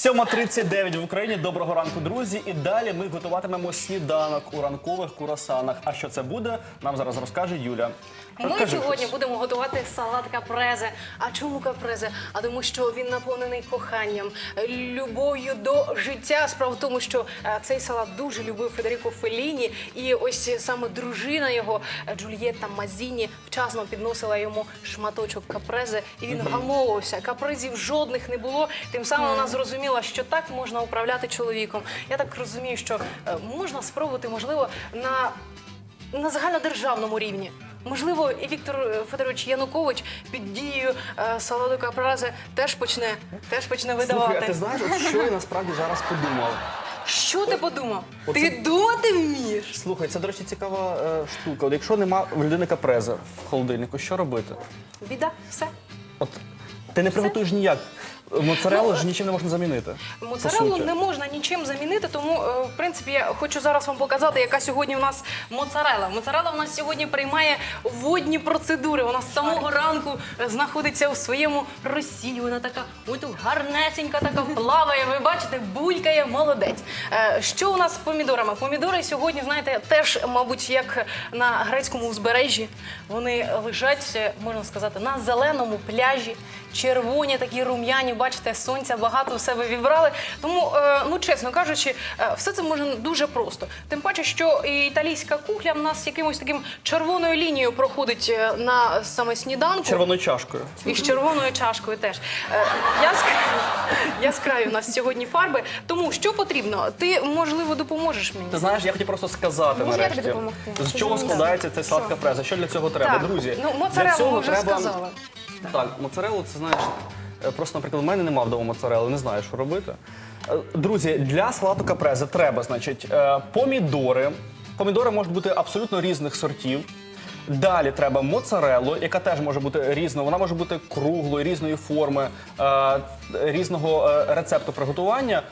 7.39 в Україні. Доброго ранку, друзі. І далі ми готуватимемо сніданок у ранкових курасанах. А що це буде, нам зараз розкаже Юля. Ми сьогодні щось. будемо готувати салат капрезе. А чому капрезе? А тому, що він наповнений коханням, любов'ю до життя. Справа в тому, що е, цей салат дуже любив Федеріко Феліні, і ось саме дружина його е, Джульєтта Мазіні вчасно підносила йому шматочок капрезе, і він вгамовувався. Капризів жодних не було. Тим самим вона зрозуміла, що так можна управляти чоловіком. Я так розумію, що е, можна спробувати, можливо, на на загальнодержавному рівні. Можливо, і Віктор е, Федорович Янукович під дією е, салату капрази теж почне, теж почне видавати. Слухай, а ти знаєш, от що я насправді зараз подумав? Що ти подумав? Оце- Ти думати вмієш? Слухай, це, до речі, цікава е, штука. От якщо нема в людини капрези в холодильнику, що робити? Біда, все. От ти не приготуєш ніяк. Моцарелу ж нічим не можна замінити. Моцарелу не можна нічим замінити, тому е, в принципі я хочу зараз вам показати, яка сьогодні у нас моцарела. Моцарела у нас сьогодні приймає водні процедури. Вона з самого ранку е, знаходиться у своєму росії. Вона така ось тут гарнесенька, така плаває. Ви бачите, булькає, молодець. Е, Що у нас з помідорами? Помідори сьогодні, знаєте, теж, мабуть, як на грецькому узбережжі. Вони лежать, можна сказати, на зеленому пляжі, червоні, такі рум'яні. Бачите, сонця багато в себе вібрали. Тому, е, ну чесно кажучи, е, все це можна дуже просто. Тим паче, що і італійська кухня в нас якимось таким червоною лінією проходить е, на саме сніданку. Червоною чашкою. І з червоною чашкою теж. Е, Яскраві, яскраві у нас сьогодні фарби. Тому що потрібно? Ти можливо допоможеш мені. Ти знаєш, я хотів просто сказати Можу нарешті, допомогти? з чого складається цей салат Що? капреза. Що для цього треба, Так, друзі? ну, для моцареллу цього ми вже треба... сказали. Так, моцарелу, це знаєш, просто, наприклад, в мене немає вдома моцарели, не знаю, що робити. Е, Друзі, для салату капрезе треба, значить, е, помідори. Помідори можуть бути абсолютно різних сортів. Далі треба моцарелу, яка теж може бути різною. Вона може бути круглою, різної форми, е, різного е, рецепту приготування.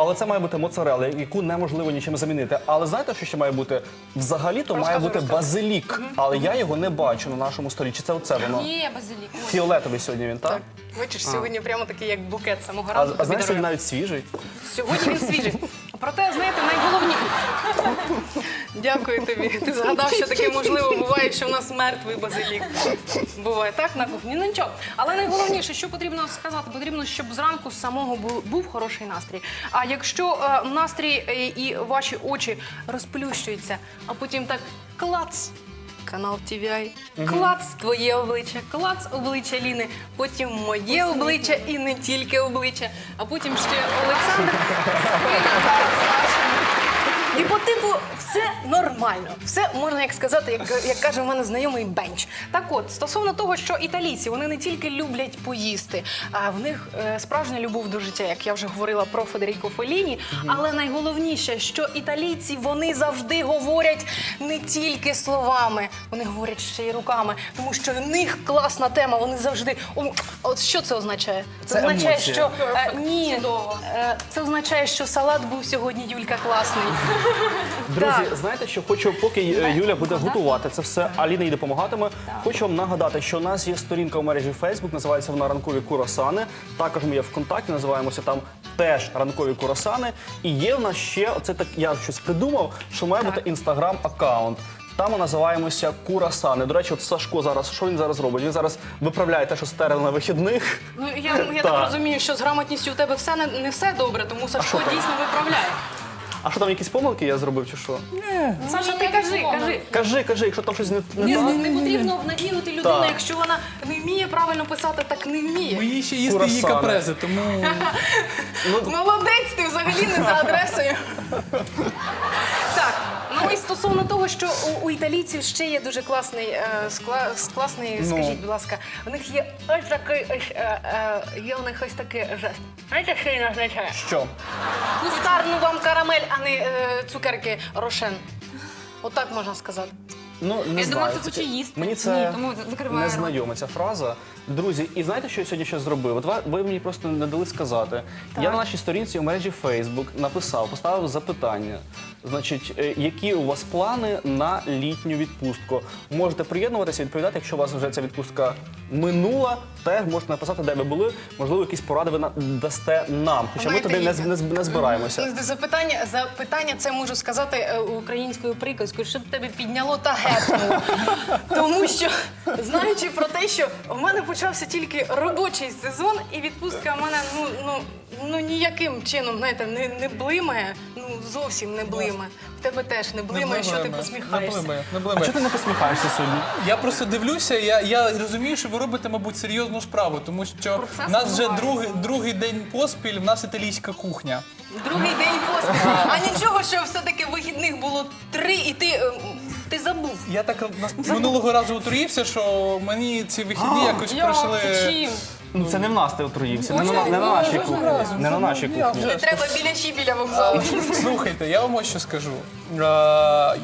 Але це має бути моцарела, яку неможливо нічим замінити. Але знаєте, що ще має бути? Взагалі-то має Розказуй, бути розказуй. базилік, але я його не бачу на нашому столі. Чи це оце воно? Є базилік. Ось. Фіолетовий сьогодні він, так? Бачиш, сьогодні прямо такий, як букет самого А, ранку. а тобі знаєш, він навіть свіжий. Сьогодні він свіжий. Проте, знаєте, найголовніше. Дякую тобі. Ти згадав, що таке можливо буває, що в нас мертвий базилік. Буває так на кухні. Ну нічого. Але найголовніше, що потрібно сказати, потрібно, щоб зранку з самого бу- був хороший настрій. А якщо е, настрій е, і ваші очі розплющуються, а потім так клац. Канал TVI. Клац твоє обличчя, клац обличчя Ліни, потім моє обличчя і не тільки обличчя, а потім ще Олександр. Спина зараз Саша. І по типу все нормально, все можна як сказати, як, як каже в мене знайомий бенч. Так от, стосовно того, що італійці вони не тільки люблять поїсти, а в них е, справжня любов до життя, як я вже говорила про Федеріко Феліні. Але найголовніше, що італійці вони завжди говорять не тільки словами, вони говорять ще й руками, тому що в них класна тема. Вони завжди О, от що це означає? Це означає, емоція. що е, ні, е, це означає, що салат був сьогодні Юлька класний. Друзі, Так. знаєте, що хочу, поки е, Юля буде готувати це все, Аліна їй допомагатиме. Хочу вам нагадати, що у нас є сторінка у мережі Facebook, називається вона Ранкові Курасани. Також ми є ВКонтакті, називаємося там теж ранкові курасани. І є в нас ще оце так. Я щось придумав, що має бути інстаграм-аккаунт. Там ми називаємося Курасани. До речі, от Сашко зараз що він зараз робить? Він зараз виправляє те, що стерли на вихідних. Ну я, я Так. так розумію, що з грамотністю у тебе все не, не все добре, тому Сашко дійсно виправляє. А що там якісь помилки я зробив, чи що? Саша, ти кажи, кажи. Кажи, кажи, якщо там щось не, не Ні, так. ну, не потрібно надіяти людину, Так. якщо вона не вміє правильно писати, так не вміє. Ми її ще їсти її Курасани. капрези, тому Молодець, ти взагалі не за адресою. Ну і стосовно того, що у, у італійців ще є дуже класний, е, скла, с- класний, Ну. скажіть, будь ласка, у них є ось такий, ось, е, е, є у них ось такий жест. Знаєте, що він означає? Що? Кустарну вам карамель, а не е, цукерки Рошен. Отак можна сказати. Ну, не Я знаю. думала, це хоче їсти. Мені це Ні, тому закриваю не рот. знайома ця фраза. Друзі, і знаєте, що я сьогодні ще зробив? От ви, ви мені просто не дали сказати. Я на нашій сторінці у мережі Facebook написав, поставив запитання. Значить, е, які у вас плани на літню відпустку? Можете приєднуватися, відповідати, якщо у вас вже ця відпустка минула, теж можете написати, де ви були. Можливо, якісь поради ви на- дасте нам. Хоча ми Знаєте, туди не, з- не, з- не збираємося. Запитання, запитання це можу сказати е, українською приказкою, щоб тебе підняло та гепнуло. Тому що, знаючи про те, що в мене почався тільки робочий сезон, і відпустка в мене ну, ну, ну ніяким чином знаєте, не, не блимає, ну зовсім не блимає. В тебе теж не блимає, що ти посміхаєшся. Не блимає, не А блимає. чого ти не посміхаєшся сьогодні? Я просто дивлюся, я, я розумію, що ви робите, мабуть, серйозну справу, тому що в нас вже другий, другий день поспіль, в нас італійська кухня. Другий день поспіль. А нічого, що все-таки вихідних було три, і ти, е, ти забув. Я так нас- минулого разу отруївся, що мені ці вихідні якось Я, пройшли. це чим? Ну це не в нас ти отруївся, не, на, не на нашій кухні. Не на нашій кухні. Не треба біля біля вокзалу. Слухайте, я вам ось що скажу. Е,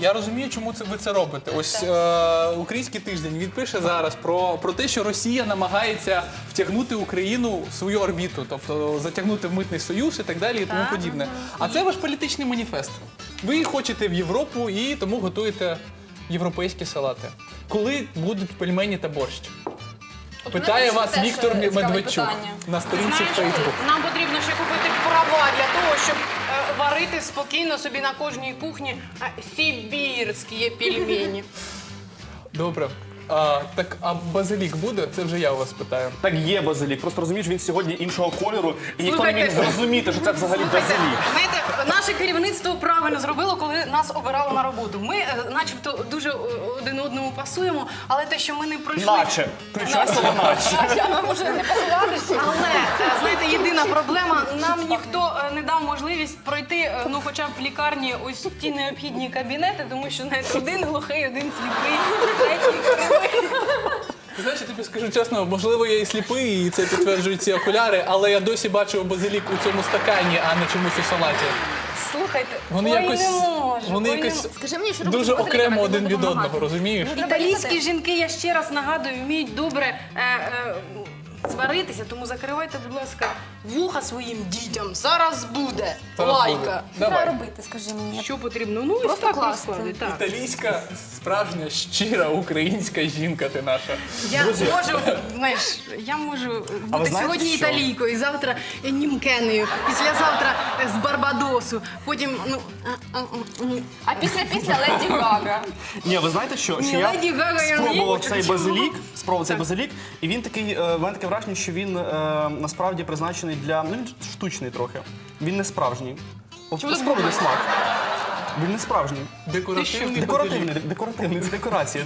я розумію, чому це ви це робите. Ось е, український тиждень він пише зараз про, про те, що Росія намагається втягнути Україну в свою орбіту, тобто затягнути в митний союз і так далі, і тому подібне. А це ваш політичний маніфест. Ви хочете в Європу і тому готуєте європейські салати. Коли будуть пельмені та борщ? Питає вас теж Віктор цікаве Медведчук питання. на сторінці Знаєш, Фейсбук. нам потрібно ще купити права для того, щоб е, варити спокійно собі на кожній кухні е, сибірські пельмені. Добре. А, так, а базилік буде? Це вже я у вас питаю. Так є базилік. Просто розумієш, він сьогодні іншого кольору, і ніхто не міг Слухайте. зрозуміти, що це взагалі базилік. Знаєте, наше керівництво правильно зробило, коли нас обирало на роботу. Ми, е, начебто, дуже е, один одному пасуємо, але те, що ми не пройшли. Наче. Слово наче? Я нам може не поховатися. Але е, знаєте, єдина проблема нам ніхто е, не дав можливість пройти, е, ну хоча б в лікарні ось ті необхідні кабінети, тому що знаєте, один глухий, один сліпий, третій. Ти знаєш, я тобі скажу чесно, можливо, я і сліпий, і це підтверджують ці окуляри, але я досі бачу базилік у цьому стакані, а не чомусь у салаті. Слухайте, Вони ой, якось, не можу, вони ой, не якось можу. Скажи мені, що робити дуже з базиліком, окремо як один буде від допомагати? одного, розумієш? Італійські жінки, я ще раз нагадую, вміють добре е, е, сваритися, тому закривайте, будь ласка, вуха своїм дітям. Зараз буде Зараз лайка. буде. Що треба Давай. робити, скажи мені. Що потрібно? Ну, ось Просто так класти. розклади, так. Італійська, справжня, щира українська жінка ти наша. Я можу, знаєш, я можу А ви бути знаєте, сьогодні що? італійкою, завтра німкенею, післязавтра з Барбадосу, потім, ну, а, а, а, ні. А після після Леді Гага. Ні, ви знаєте що? Ні, Що я Леді Гага я не спробував хочу. цей базилік, спробував цей базилік, і він такий, е, в мене таке враження, що він е, насправді призначений для. Ну він штучний трохи. Він не справжній. От Чому Спробуй смак. Він не справжній. Декоративний. Декоративний, декоративний, це декорація.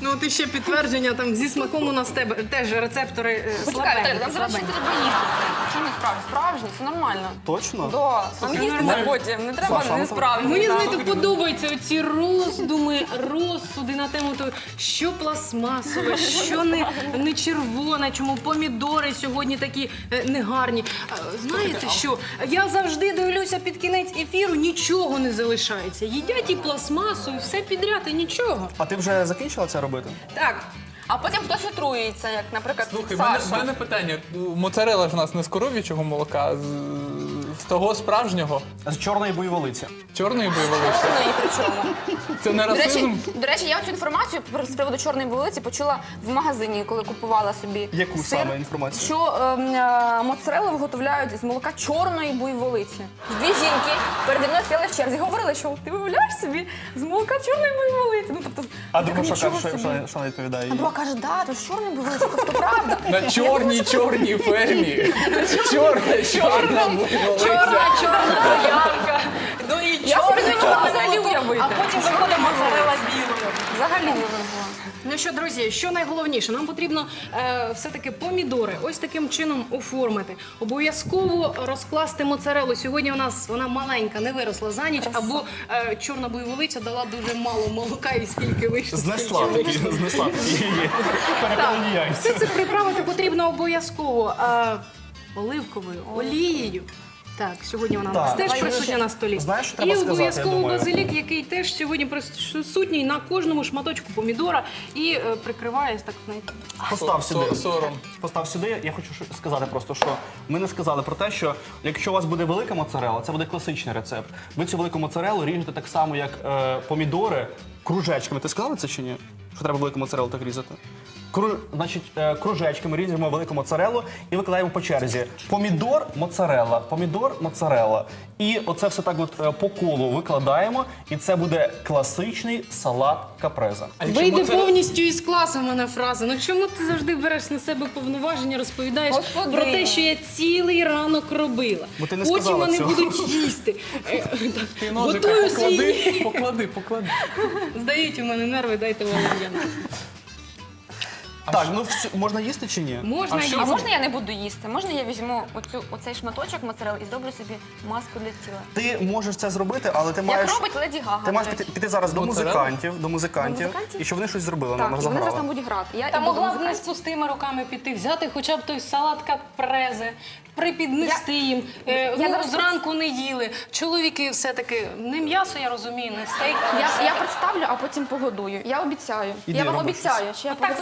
Ну, от іще підтвердження там зі смаком у нас тебе теж рецептори е, Почекай, слабенькі, нам зараз ще слабенькі. треба їсти це. Що не справжнє? Справжнє, це нормально. Точно? Да, нам їсти це потім, не треба Саша, не ну, справжнє. Мені да. знаєте, подобаються оці роздуми, розсуди на тему того, що пластмасове, що не, не червоне, чому помідори сьогодні такі е, негарні. А, Знаєте що? Я завжди дивлюся під кінець ефіру, нічого не залишається. Їдять і пластмасу, і все підряд, і нічого. А ти вже закінчила це робити? Так, А потім хтось отруюється, як, наприклад, Слухай, в мене, в мене питання. Моцарела ж у нас не з коров'ячого молока, а з, з того справжнього, З чорної буйволиці. чорної бойоволиці. Чорної причому. Це не До расизм. речі, до речі, я цю інформацію про- з приводу чорної вулиці почула в магазині, коли купувала собі Яку сир, саме інформацію? Що ем, е, моцарелу виготовляють з молока чорної буйволиці. Дві жінки переді мною стояли в черзі, говорили, що ти виявляєш собі з молока чорної буйволиці. Ну тобто, А я друга що «Нічого каже, що, собі». що, що вона відповідає? А їй? друга каже, да, то з чорної буйволиці, тобто правда. На чорній чорній фермі. Чорна, чорна буйволиця. Чорна, чорна ямка. Ну і чорна, взагалі уявити. а потім виходить моцарела білою. Взагалі не. Ну що, друзі, що найголовніше? Нам потрібно е, все-таки помідори ось таким чином оформити. Обов'язково розкласти моцарелу. Сьогодні у нас вона маленька, не виросла за ніч, або е, чорна буйволиця дала дуже мало молока і скільки вийшло. Знесла стільки такі, вийшло. знесла яйця. Все це приправити потрібно обов'язково е, оливковою олією. Так, сьогодні вона у Так. теж присутня на столі. знаєш, що треба і сказати, я обов'язково думаю? базилік, який теж сьогодні присутній на кожному шматочку помідора і е, прикриває так знаєте. Постав Со- сюди. сором. Постав сюди. Я хочу сказати просто, що ми не сказали про те, що якщо у вас буде велика моцарела, це буде класичний рецепт. Ви цю велику моцарелу ріжете так само, як е, помідори, кружечками. Ти сказала це чи ні? Що треба велику моцарелу так різати? Кру... Значить, е, кружечками різаємо велику моцарелу і викладаємо по черзі. Помідор, моцарелла, помідор, моцарелла. І оце все так от е, по колу викладаємо, і це буде класичний салат капреза. Вийде повністю із класу в мене фраза. Ну чому ти завжди береш на себе повноваження, розповідаєш Господи. про те, що я цілий ранок робила. Бо ти не Потім сказала вони цього. будуть їсти. Е, так, Ти ножика Готую свій. поклади, поклади, поклади. Здають у мене нерви, дайте валер'яна. Так, ну всю- можна їсти чи ні? Можна А що А можна я не буду їсти? Можна я візьму оцю, оцей шматочок моцарели і зроблю собі маску для тіла? Ти можеш це зробити, але ти маєш. Як робить Леді Гага. Ти маєш до піти, речі. піти зараз до Моцарелла? музикантів, до музикантів, До музикантів? і щоб вони щось зробили, Так, нам і вони зараз там заграли. будуть грати. Я Та могла б не з пустими руками піти, взяти хоча б той салат капрезе, припіднести їм. Е, ну, зараз зранку не їли. Чоловіки все-таки не м'ясо, я розумію, не стейк. але Я, представлю, а потім погодую. Я обіцяю. Іди, я вам роби обіцяю, що я погодую.